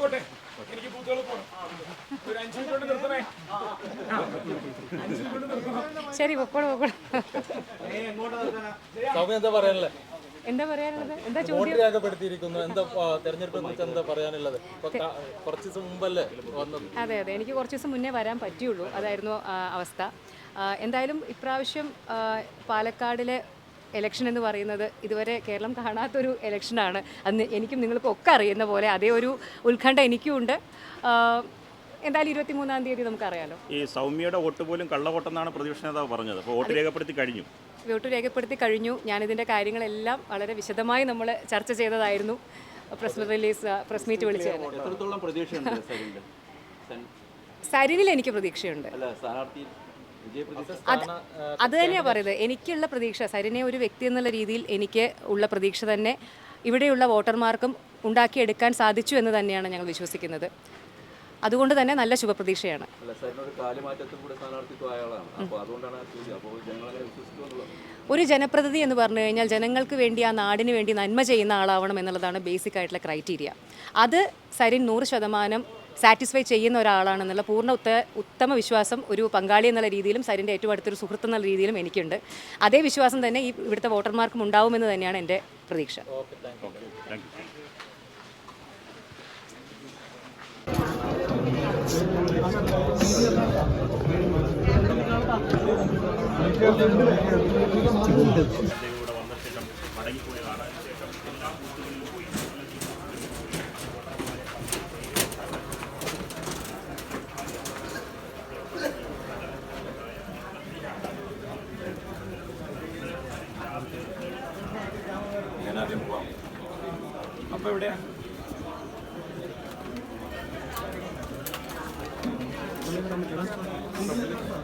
എനിക്ക് ബൂത്തുകൾ പോകണം ഒരു അഞ്ച് മിനിറ്റ് കൊണ്ട് നിർത്തണേ. അഞ്ച് മിനിറ്റ് കൊണ്ട് നിർത്തണം? ശരി പൊക്കോളൂ പൊക്കോളൂ. സൗമ്യ എന്താ പറയാനുള്ളത്? എന്താ പറയാനുള്ളത്? എന്താ ചോദ്യം? രേഖപ്പെടുത്തിയിരിക്കുന്നു. എന്താ തെരഞ്ഞെടുപ്പിനെ കുറിച്ച് എന്താ പറയാനുള്ളത്? കുറച്ച് ദിവസം മുമ്പല്ലേ വന്നത്? അതെ അതെ. എനിക്ക് കുറച്ച് ദിവസം മുന്നേ വരാൻ പറ്റിയുള്ളൂ. അതായിരുന്നു അവസ്ഥ. എന്തായാലും ഇപ്രാവശ്യം പാലക്കാടിലെ ഇലക്ഷൻ എന്ന് പറയുന്നത് ഇതുവരെ കേരളം കാണാത്തൊരു ഇലക്ഷനാണ് അന്ന് എനിക്കും നിങ്ങൾക്കും ഒക്കെ അറിയുന്ന പോലെ അതേ ഒരു ഉത്കണ്ഠ എനിക്കും ഉണ്ട് എന്തായാലും ഇരുപത്തി മൂന്നാം തീയതി നമുക്കറിയാലോ. ഈ സൗമ്യയുടെ വോട്ട് പോലും കള്ളവോട്ടെന്നാണ് പ്രതിപക്ഷ നേതാവ് പറഞ്ഞത്. അപ്പോൾ വോട്ട് രേഖപ്പെടുത്തി കഴിഞ്ഞു. വോട്ട് രേഖപ്പെടുത്തി കഴിഞ്ഞു. ഞാനിതിന്റെ കാര്യങ്ങളെല്ലാം വളരെ വിശദമായി നമ്മൾ ചർച്ച ചെയ്തതായിരുന്നു. പ്രസ് റിലീസ് പ്രസ് മീറ്റ് വിളിച്ചത് സരിനിൽ എനിക്ക് പ്രതീക്ഷയുണ്ട്. അത് തന്നെയാണ് പറയുന്നത്. എനിക്കുള്ള പ്രതീക്ഷ സരിനെ ഒരു വ്യക്തി എന്നുള്ള രീതിയിൽ എനിക്ക് ഉള്ള പ്രതീക്ഷ തന്നെ ഇവിടെയുള്ള വോട്ടർമാർക്കും ഉണ്ടാക്കിയെടുക്കാൻ സാധിച്ചു എന്ന് തന്നെയാണ് ഞങ്ങൾ വിശ്വസിക്കുന്നത്. അതുകൊണ്ട് തന്നെ നല്ല ശുഭപ്രതീക്ഷയാണ്. ഒരു ജനപ്രതിനിധി എന്ന് പറഞ്ഞു കഴിഞ്ഞാൽ ജനങ്ങൾക്ക് വേണ്ടി ആ നാടിന് വേണ്ടി നന്മ ചെയ്യുന്ന ആളാവണം എന്നുള്ളതാണ് ബേസിക് ആയിട്ടുള്ള ക്രൈറ്റീരിയ അത് സരിൻ നൂറ് ശതമാനം സാറ്റിസ്ഫൈ ചെയ്യുന്ന ഒരാളാണെന്നുള്ള പൂർണ ഉത്ത ഉത്തമ വിശ്വാസം ഒരു പങ്കാളി എന്നുള്ള രീതിയിലും സരിന്റെ ഏറ്റവും അടുത്തൊരു സുഹൃത്ത് എന്നുള്ള രീതിയിലും എനിക്കുണ്ട്. അതേ വിശ്വാസം തന്നെ ഈ ഇവിടുത്തെ വോട്ടർമാർക്കും ഉണ്ടാവുമെന്ന് തന്നെയാണ് എന്റെ പ്രതീക്ഷ. Thank യു ഞാൻ ആദ്യം പോവാം അപ്പൊ എവിടെയാ